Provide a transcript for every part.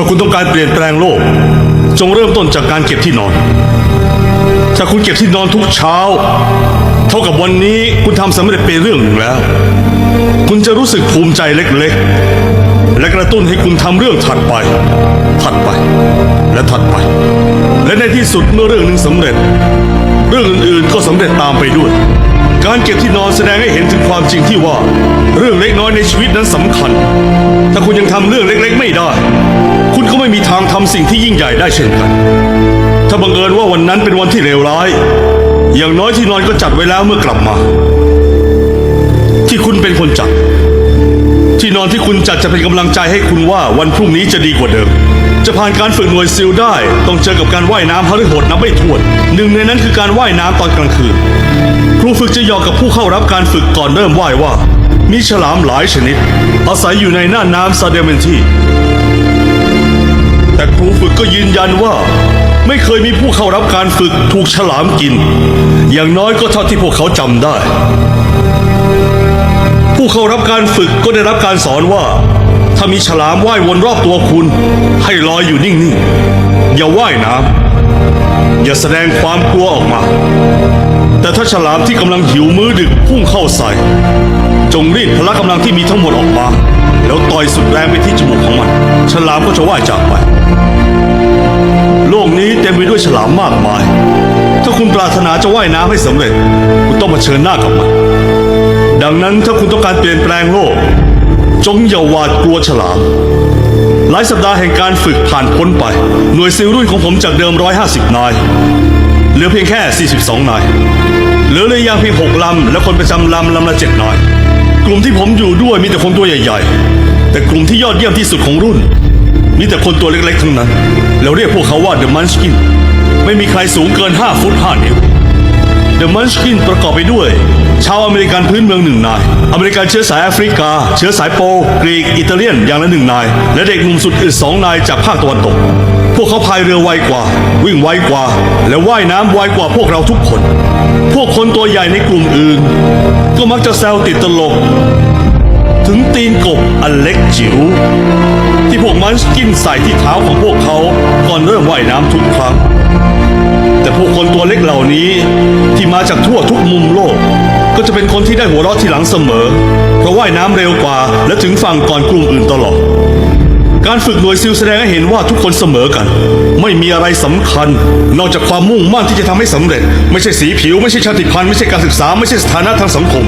ถ้าคุณต้องการเปลี่ยนแปลงโลก จงเริ่มต้นจากการเก็บที่นอน ถ้าคุณเก็บที่นอนทุกเช้า เท่ากับวันนี้คุณทำสำเร็จไปเรื่องหนึ่งแล้ว คุณจะรู้สึกภูมิใจเล็กๆ และกระตุ้นให้คุณทำเรื่องถัดไป ถัดไป และถัดไป และในที่สุดเมื่อเรื่องหนึ่งสำเร็จ เรื่องอื่นๆก็สำเร็จตามไปด้วย การเก็บที่นอนแสดงให้เห็นถึงความจริงที่ว่า เรื่องเล็กน้อยในชีวิตนั้นสำคัญ ถ้าคุณยังทำเรื่องเล็กๆ ไม่ได้ คุณก็ไม่มีทางทำสิ่งที่ยิ่งใหญ่ได้เช่นกัน ถ้าบังเอิญว่าวันนั้นเป็นวันที่เลวร้าย อย่างน้อยที่นอนก็จัดไว้แล้วเมื่อกลับมา ที่คุณเป็นคนจัด นอนที่คุณจัดจะเป็นกำลังใจให้คุณว่าวันพรุ่งนี้จะดีกว่าเดิม จะผ่านการฝึกหน่วยซิลได้ ต้องเจอกับการว่ายน้ำฮาริโหดนับไม่ถ้วน หนึ่งในนั้นคือการว่ายน้ำตอนกลางคืน ครูฝึกจะหยอกกับผู้เข้ารับการฝึกก่อนเริ่มว่ายว่า มีฉลามหลายชนิด อาศัยอยู่ในหน้าน้ำซาเดเมนทีแต่ครูฝึกก็ยืนยันว่า ไม่เคยมีผู้เข้ารับการฝึกถูกฉลามกิน อย่างน้อยก็เท่าที่พวกเขาจำได้ ผู้เข้ารับการฝึกก็ได้รับการสอนว่า ถ้ามีฉลามว่ายวนรอบตัวคุณ ให้ลอยอยู่นิ่งๆ อย่าว่ายน้ำอย่าแสดงความกลัวออกมา แต่ถ้าฉลามที่กำลังหิวมื้อดึกพุ่งเข้าใส่ จงรีดพละกำลังที่มีทั้งหมดออกมา แล้วต่อยสุดแรงไปที่จมูกของมัน ฉลามก็จะว่ายจากไป โลกนี้เต็มไปด้วยฉลามมากมาย ถ้าคุณปรารถนาจะว่ายน้ำให้สำเร็จ คุณต้องมาเชิญหน้ากับมัน ดังนั้นถ้าคุณต้องการเปลี่ยนแปลงโลก จงอย่าหวาดกลัวฉลาม หลายสัปดาห์แห่งการฝึกผ่านพ้นไป หน่วยซิลรุ่นของผมจากเดิม 150 นาย เหลือเพียงแค่ 42 นาย เหลือเรือยางเพียง 6 ลำ และคนประจำลำลำละ 7 นาย กลุ่มที่ผมอยู่ด้วยมีแต่คนตัวใหญ่ๆ แต่กลุ่มที่ยอดเยี่ยมที่สุดของรุ่น มีแต่คนตัวเล็กๆ ทั้งนั้น เราเรียกพวกเขาว่า The Munchkin ไม่มีใครสูงเกิน 5 ฟุต 5 นิ้ว เดอะมันชกินประกอบไปด้วย ชาวอเมริกันพื้นเมืองหนึ่งนาย อเมริกันเชื้อสายแอฟริกา เชื้อสายโปลกรีก อิตาเลียนอย่างละหนึ่งนาย และเด็กหนุ่มสุดอื่นสองนายจากภาคตะวันตก พวกเขาพายเรือไวกว่า วิ่งไวกว่า และว่ายน้ำไวกว่าพวกเราทุกคน พวกคนตัวใหญ่ในกลุ่มอื่น ก็มักจะแซวติดตลก ถึงตีนกบอันเล็กจิ๋วที่พวกมันกินใส่ที่เท้าของพวกเขาก่อนเริ่มว่ายน้ำทุกครั้ง แต่ผู้คนตัวเล็กเหล่านี้ที่มาจากทั่วทุกมุมโลก ก็จะเป็นคนที่ได้หัวเราะทีหลังเสมอ เพราะว่ายน้ำเร็วกว่า และถึงฝั่งก่อนกลุ่มอื่นตลอด การฝึกหน่วยซิลแสดงให้เห็นว่าทุกคนเสมอกัน ไม่มีอะไรสำคัญ นอกจากความมุ่งมั่นที่จะทำให้สำเร็จ ไม่ใช่สีผิว ไม่ใช่ชาติพันธุ์ไม่ใช่การศึกษา ไม่ใช่สถานะทางสังคม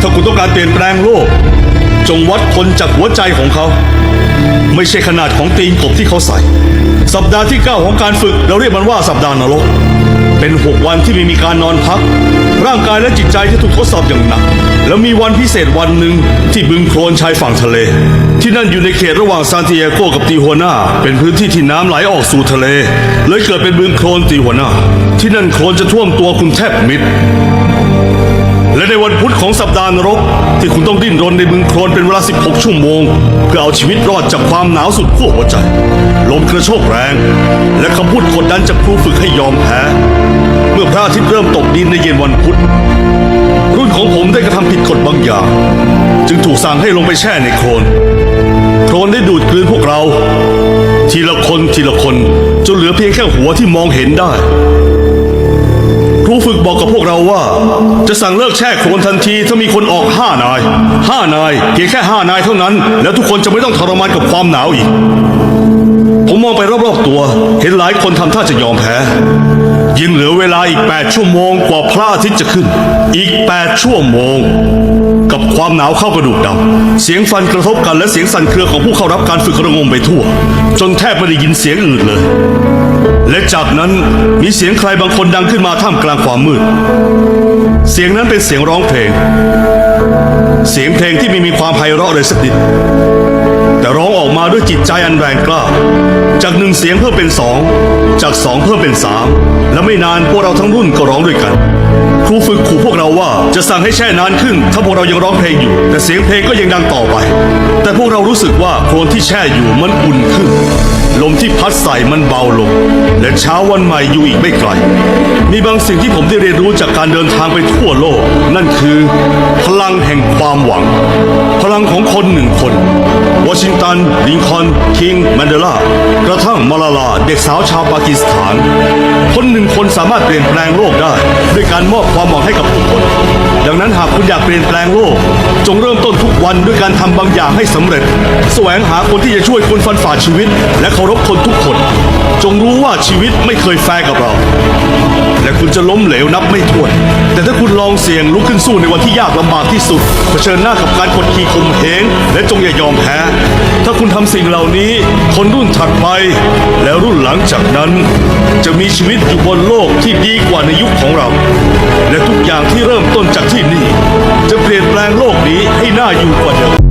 ถ้าคุณต้องการเปลี่ยนแปลงโลก จงวัดคนจากหัวใจของเขา ไม่ใช่ขนาดของตีนกบที่เขาใส่ สัปดาห์ที่ 9 ของการฝึกเราเรียกมันว่าสัปดาห์นรก เป็น 6 วันที่ไม่มีการนอนพัก ร่างกายและจิตใจที่ถูกทดสอบอย่างหนัก แล้วมีวันพิเศษวันหนึ่งที่บึงโคลนชายฝั่งทะเล ที่นั่นอยู่ในเขตระหว่างซานติเอโกกับติหัวหน้า เป็นพื้นที่ที่น้ำไหลออกสู่ทะเล เลยเกิดเป็นบึงโคลนติหัวหน้า ที่นั่นโคลนจะท่วมตัวคุณแทบมิด ในวันพุธของสัปดาห์นรก ที่คุณต้องดิ้นรนในบึงโคลนเป็นเวลา 16 ชั่วโมง เพื่อเอาชีวิตรอดจากความหนาวสุดขั้วหัวใจ ลมกระโชกแรง และคำพูดกดดันจากครูฝึกให้ยอมแพ้ เมื่อพระอาทิตย์เริ่มตกดินในเย็นวันพุธ รุ่นของผมได้กระทำผิดกฎบางอย่าง จึงถูกสั่งให้ลงไปแช่ในโคลนโคลนได้ดูดกลืนพวกเรา ทีละคนทีละคนจนเหลือเพียงแค่หัวที่มองเห็นได้ บอกกับพวกเราว่า จะสั่งเลิกแช่โคลนทันทีถ้ามีคนออกห้านายห้านายเพียงแค่ห้านายเท่านั้น แล้วทุกคนจะไม่ต้องทรมานกับความหนาวอีก ผมมองไปรอบๆตัว เห็นหลายคนทำท่าจะยอมแพ้ ยังเหลือเวลาอีก 8 ชั่วโมงกว่าพระอาทิตย์จะขึ้น อีก 8 ชั่วโมง กับความหนาวเข้ากระดูกดำเสียงฟันกระทบกันและเสียงสั่นเครือของผู้เข้ารับการฝึกระงมไปทั่ว จนแทบไม่ได้ยินเสียงอื่นเลย และจากนั้นมีเสียงใครบางคนดังขึ้นมาท่ามกลางความมืด เสียงนั้นเป็นเสียงร้องเพลง เสียงเพลงที่ไม่มีความไพเราะเลยสักนิด แต่ร้องออกมาด้วยจิตใจอันแรงกล้า จากหนึ่งเสียงเพิ่มเป็นสองจากสองเพิ่มเป็นสามและไม่นานพวกเราทั้งรุ่นก็ร้องด้วยกัน ครูฝึกขู่พวกเราว่าจะสั่งให้แช่นานขึ้น ถ้าพวกเรายังร้องเพลงอยู่ แต่เสียงเพลงก็ยังดังต่อไป แต่พวกเรารู้สึกว่าโคลนที่แช่อยู่มันอุ่นขึ้น ลมที่พัดใส่มันเบาลง และเช้าวันใหม่อยู่อีกไม่ไกล มีบางสิ่งที่ผมได้เรียนรู้จากการเดินทางไปทั่วโลก นั่นคือ พลังแห่งความหวัง พลังของคนหนึ่งคน วอชิงตัน ลิงคอน คิงแมนเดลากระทั่งมาลาลา เด็กสาวชาวปากีสถาน คนหนึ่งคนสามารถเปลี่ยนแปลงโลกได้ ด้วยการมอบความหวังให้กับทุกคน ดังนั้นหากคุณอยากเปลี่ยนแปลงโลก จงเริ่มต้นทุกวันด้วยการทำบางอย่างให้สำเร็จ แสวงหาคนที่จะช่วยคุณฟันฝ่าชีวิต และเคารพคนทุกคน จงรู้ว่าชีวิตไม่เคยแฟร์กับเราและคุณจะล้มเหลวนับไม่ถ้วน แต่ถ้าคุณลองเสี่ยงลุกขึ้นสู้ในวันที่ยากลำบากที่สุด เผชิญหน้ากับการกดขี่ข่มเหงและจงอย่ายอมแพ้ ถ้าคุณทำสิ่งเหล่านี้ คนรุ่นถัดไป และรุ่นหลังจากนั้น จะมีชีวิตอยู่บนโลกที่ดีกว่าในยุคของเรา และทุกอย่างที่เริ่มต้นจากที่นี่ จะเปลี่ยนแปลงโลกนี้ให้น่าอยู่กว่าเดิม